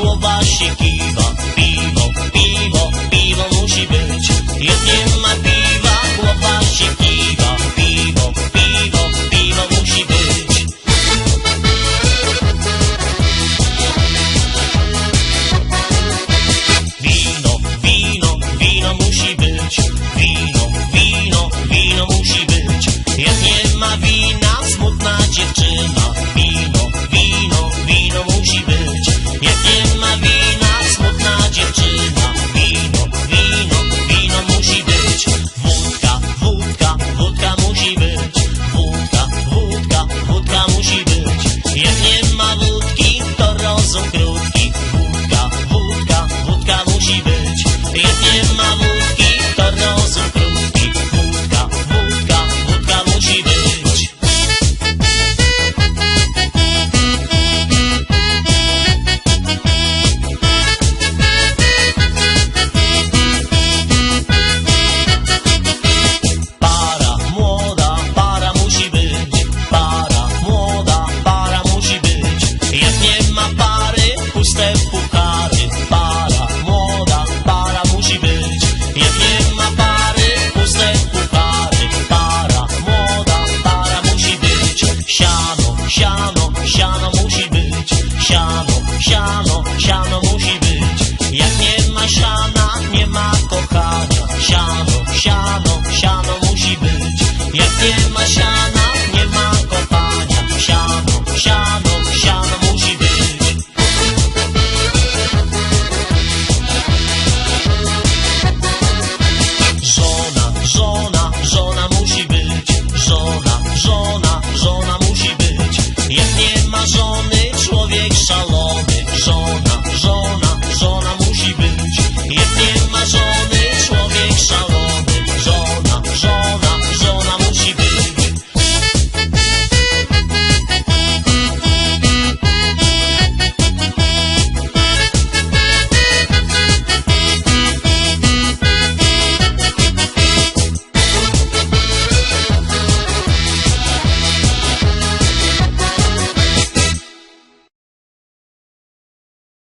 głowa się kiwa. Piwo, piwo, piwo musi być. Jak nie ma piwa, głowa się kiwa. Piwo, piwo, piwo musi być. Wino, wino, wino musi być. Wino, wino, wino musi być. Jak nie ma wina, smutna dziewczyna.